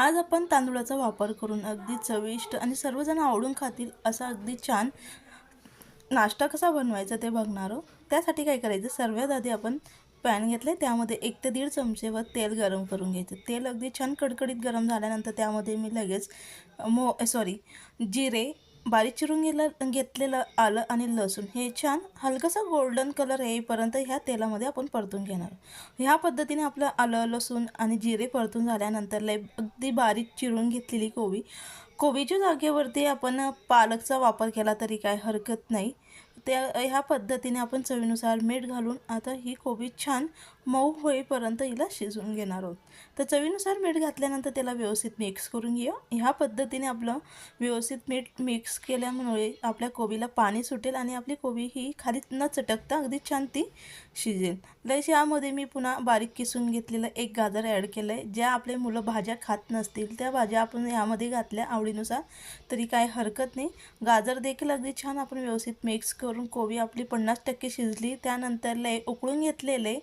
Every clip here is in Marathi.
आज आपण तांदूळाचा वापर करून अगदी चविष्ट आणि सर्वजण आवडून खातील असा अगदी छान नाश्ता कसा बनवायचा ते बघणार आहोत. त्यासाठी काय करायचं सर्वात आधी आपण पॅन घेतलं त्यामध्ये एक ते दीड चमचेवर तेल गरम करून घ्यायचं. तेल अगदी छान कडकडीत गरम झाल्यानंतर त्यामध्ये मी लगेच मो सॉरी जिरे बारीक चिरून गेलं घेतलेलं आलं आणि लसूण. हे छान हलकंसं गोल्डन कलर येईपर्यंत ह्या तेलामध्ये आपण परतून घेणार. ह्या पद्धतीने आपलं आलं लसूण आणि जिरे परतून झाल्यानंतर लय अगदी बारीक चिरून घेतलेली कोबी. कोबीच्या जागेवरती आपण पालकचा वापर केला तरी काय हरकत नाही. त्या ह्या पद्धतीने आपण चवीनुसार मीठ घालून आता ही कोबी छान मऊ होईपर्यंत हिला शिजवून घेणार आहोत. तर चवीनुसार मीठ घातल्यानंतर त्याला व्यवस्थित मिक्स करून घेऊ. ह्या पद्धतीने आपलं व्यवस्थित मीठ मिक्स केल्यामुळे आपल्या कोबीला पाणी सुटेल आणि आपली कोबी ही खाली न चटकता अगदी छान ती शिजेल. लस यामध्ये मी पुन्हा बारीक किसून घेतलेलं एक गाजर ॲड केलं आहे ज्या आपले मुलं भाज्या खात नसतील त्या भाज्या आपण यामध्ये घातल्या आवडीनुसार. तरी काय हरकत नाही. गाजर देखील अगदी छान आपण व्यवस्थित मिक्स करून कोबी आपली पन्नास टक्के शिजली त्यानंतर लय उकळून घेतलेले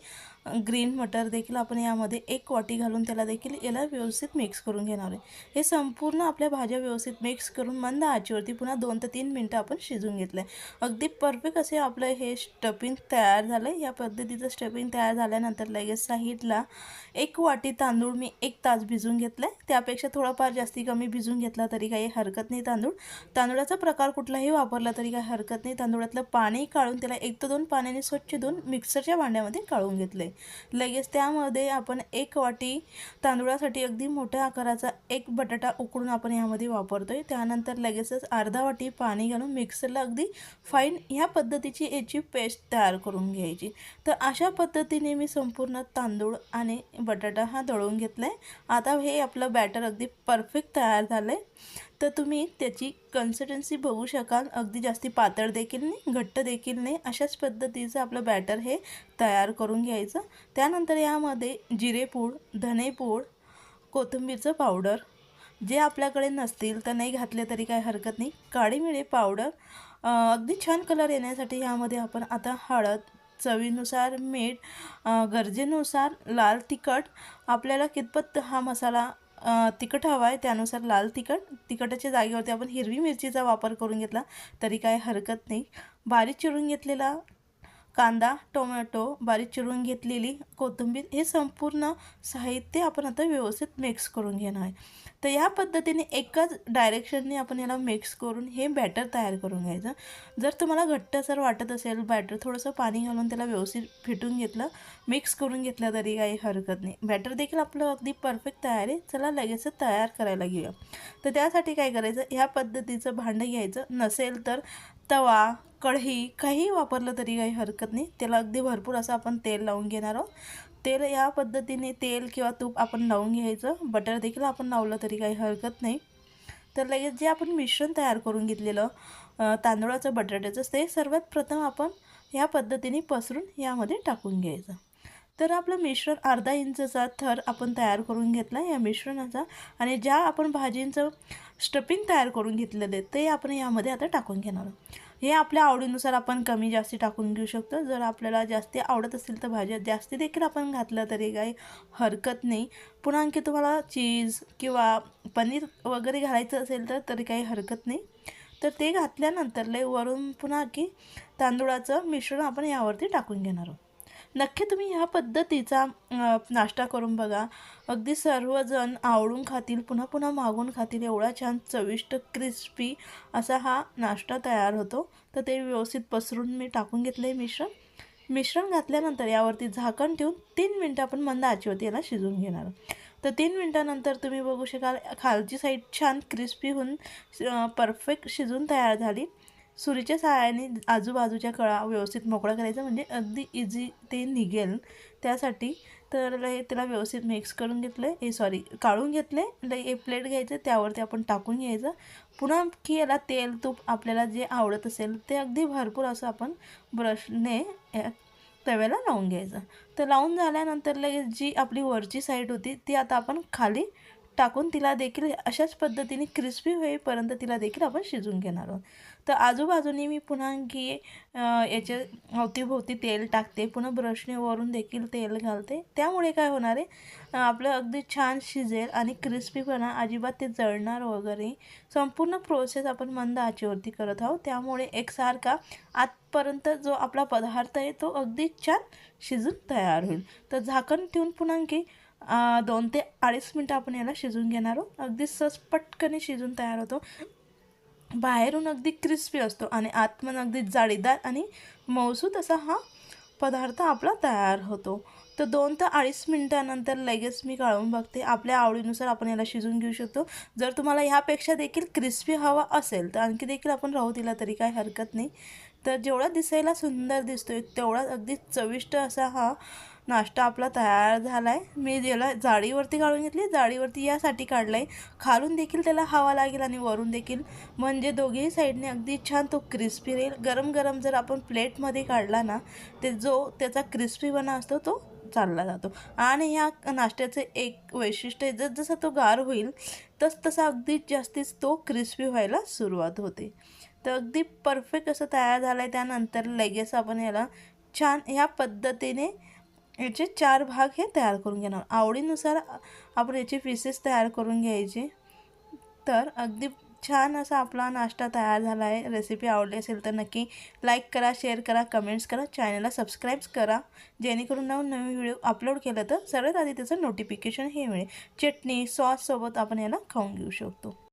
ग्रीन मटर देखील आपण यामध्ये एक वाटी घालून त्याला देखील याला व्यवस्थित मिक्स करून घेणार आहे. हे संपूर्ण आपल्या भाज्या व्यवस्थित मिक्स करून मंद आचेवरती पुन्हा दोन ते तीन मिनटं आपण शिजून घेतलं आहे अगदी परफेक्ट असे आपलं हे स्टफिंग तयार झालं आहे या पद्धतीचं स्टफिंग तयार झाल्यानंतर लगेच साईडला एक वाटी तांदूळ मी एक तास भिजून घेतलं आहे त्यापेक्षा थोडाफार जास्ती कमी भिजून घेतला तरी काही हरकत नाही तांदूळ. तांदूळाचा प्रकार कुठलाही वापरला तरी काही हरकत नाही. तांदूळातलं पाणी काढून त्याला एक ते दोन पाण्याने स्वच्छ धुवून मिक्सरच्या भांड्यामध्ये काढून घेतलं आहे लगेच त्यामध्ये आपण एक वाटी तांदूळासाठी अगदी मोठ्या आकाराचा एक बटाटा उकडून आपण यामध्ये वापरतो आहे त्यानंतर लगेचच अर्धा वाटी पाणी घालून मिक्सरला अगदी फाईन ह्या पद्धतीची याची पेस्ट तयार करून घ्यायची. तर अशा पद्धतीने मी संपूर्ण तांदूळ आणि बटाटा हा दळून घेतला आहे आता हे आपलं बॅटर अगदी परफेक्ट तयार झालं आहे तर तुम्ही त्याची कन्सिस्टन्सी बघू शकाल. अगदी जास्ती पातळ देखील नाही घट्ट देखील नाही. अशाच पद्धतीचं आपलं बॅटर हे तयार करून घ्यायचं. त्यानंतर यामध्ये जिरेपूड धनेपूड कोथिंबीरचं पावडर जे आपल्याकडे नसतील तर नाही घातले तरी काय हरकत नाही. काळी मिळे पावडर अगदी छान कलर येण्यासाठी यामध्ये आपण आता हळद चवीनुसार मीठ गरजेनुसार लाल तिखट. आपल्याला कितपत हा मसाला तिखट हवा आहे त्यानुसार लाल तिखट. तिखटाच्या जागेवरती आपण हिरवी मिरचीचा वापर करून घेतला तरी काय हरकत नाही. बारीक चिरून घेतलेला कांदा टोमॅटो बारीक चिरून घेतलेली कोथिंबीर हे संपूर्ण साहित्य आपण आता व्यवस्थित मिक्स करून घेणार. आहे तर या पद्धतीने एकाच डायरेक्शनने आपण याला मिक्स करून हे बॅटर तयार करून घ्यायचं. जर तुम्हाला घट्टसर वाटत असेल बॅटर थोडंसं पाणी घालून त्याला व्यवस्थित फिटून घेतलं मिक्स करून घेतलं तरी काही हरकत नाही. बॅटर देखील आपलं अगदी परफेक्ट तयार आहे. चला लगेच तयार करायला घेऊया. तर त्यासाठी काय करायचं? ह्या पद्धतीचं भांडं घ्यायचं. नसेल तर तवा कढई काही वापरलं तरी काही हरकत नाही. त्याला अगदी भरपूर असं आपण तेल लावून घेणार आहोत. तेल या पद्धतीने तेल किंवा तूप आपण लावून घ्यायचं. बटर देखील आपण लावलं तरी काही हरकत नाही. तर लगेच जे आपण मिश्रण तयार करून घेतलेलं तांदूळाचं बटाट्याचं ते सर्वात प्रथम आपण या पद्धतीने पसरून यामध्ये टाकून घ्यायचं. तर आपलं मिश्रण अर्धा इंचचा थर आपण तयार करून घेतला या मिश्रणाचा आणि ज्या आपण भाजींचं स्टपिंग तयार करून घेतलेलं आहे ते आपण यामध्ये आता टाकून घेणार हे आपल्या आवडीनुसार आपण कमी जास्ती टाकून घेऊ शकतो. जर आपल्याला जास्ती आवडत असेल तर भाज्या जास्ती देखील आपण घातलं तरी काही हरकत नाही. पुन्हा आणखी तुम्हाला चीज किंवा पनीर वगैरे घालायचं असेल तर तरी काही हरकत नाही. तर ते घातल्यानंतर लय वरून पुन्हा की तांदूळाचं मिश्रण आपण यावरती टाकून घेणार आहोत. नक्की तुम्ही ह्या पद्धतीचा नाश्ता करून बघा. अगदी सर्वजण आवडून खातील पुन्हा पुन्हा मागून खातील एवढा छान चविष्ट क्रिस्पी असा हा नाश्ता तयार होतो. तर ते व्यवस्थित पसरून मी टाकून घेतलं आहे मिश्रण. मिश्रण घातल्यानंतर यावरती झाकण ठेवून तीन मिनटं आपण मंद आचीवरती याला शिजवून घेणार. तर तीन मिनटानंतर तुम्ही बघू शकाल खालची साईड छान क्रिस्पी होऊन परफेक्ट शिजून तयार झाली. सुरीच्या सहाय्याने आजूबाजूच्या कळा व्यवस्थित मोकळा करायचा म्हणजे अगदी इझी ते निघेल. त्यासाठी तर हे त्याला व्यवस्थित मिक्स करून घेतलं आहे सॉरी काढून घेतले लई प्लेट घ्यायचं त्यावरती आपण टाकून घ्यायचं. पुन्हा की याला तेल तूप आपल्याला जे आवडत असेल ते अगदी भरपूर असं आपण ब्रशने तव्याला लावून घ्यायचं. तर लावून झाल्यानंतर लगेच जी आपली वरची साईड होती ती आता आपण खाली टाकून तिला देखील अशाच पद्धतीने क्रिस्पी होईपर्यंत तिला देखील आपण शिजून घेणार आहोत. तर आजूबाजूनी मी पुन्हा आणखी याच्या अवतीभोवती तेल टाकते पुन्हा ब्रशने वरून देखील तेल घालते. त्यामुळे काय होणार आहे आपलं अगदी छान शिजेल आणि क्रिस्पीपणा अजिबात ते जळणार वगैरे संपूर्ण प्रोसेस आपण मंद आचेवरती करत आहोत. त्यामुळे एकसारखा आतपर्यंत जो आपला पदार्थ आहे तो अगदी छान शिजून तयार होईल. तर झाकण ठेवून पुन्हा आणखी दोन ते अडीच मिनटं आपण याला शिजून घेणार आहोत. अगदी सस पटकने शिजून तयार होतो. बाहेरून अगदी क्रिस्पी असतो आणि आतमन अगदी जाळीदार आणि मौसूद असा हा पदार्थ आपला तयार होतो. तर दोन ते अडीच मिनटानंतर लगेच मी काढून बघते. आपल्या आवडीनुसार आपण याला शिजून घेऊ शकतो. जर तुम्हाला ह्यापेक्षा देखील क्रिस्पी हवा असेल तर आणखी देखील आपण राहू दिला तरी काही हरकत नाही. तर जेवढा दिसायला सुंदर दिसतोय तेवढा अगदी चविष्ट असा हा नाश्ता आपला तयार झाला आहे मी ज्याला जाळीवरती काढून घेतली. जाळीवरती यासाठी काढला आहे खालून देखील त्याला हवा लागेल आणि वरून देखील. म्हणजे दोघेही साईडने अगदी छान तो क्रिस्पी राहील. गरम गरम जर आपण प्लेटमध्ये काढला ना ते जो त्याचा क्रिस्पीपणा असतो तो चालला जातो. आणि ह्या नाश्त्याचं एक वैशिष्ट्य आहे. जसा तो गार होईल तस तसा अगदी जास्तीच तो क्रिस्पी व्हायला सुरुवात होते. तर अगदी परफेक्ट असं तयार झालं आहे त्यानंतर लगेच आपण याला छान ह्या पद्धतीने याचे चार भाग हे तयार करून घेणार. आवडीनुसार आपण याचे पीसेस तयार करून घ्यायचे. तर अगदी छान असा आपला नाश्ता तयार झाला आहे रेसिपी आवडली असेल तर नक्की लाईक करा शेअर करा कमेंट्स करा चॅनलला सबस्क्राईब करा. जेणेकरून नवीन नवीन व्हिडिओ अपलोड केलं तर सर्वात आधी त्याचं नोटिफिकेशन हे मिळेल. चटणी सॉससोबत आपण याला खाऊन घेऊ शकतो.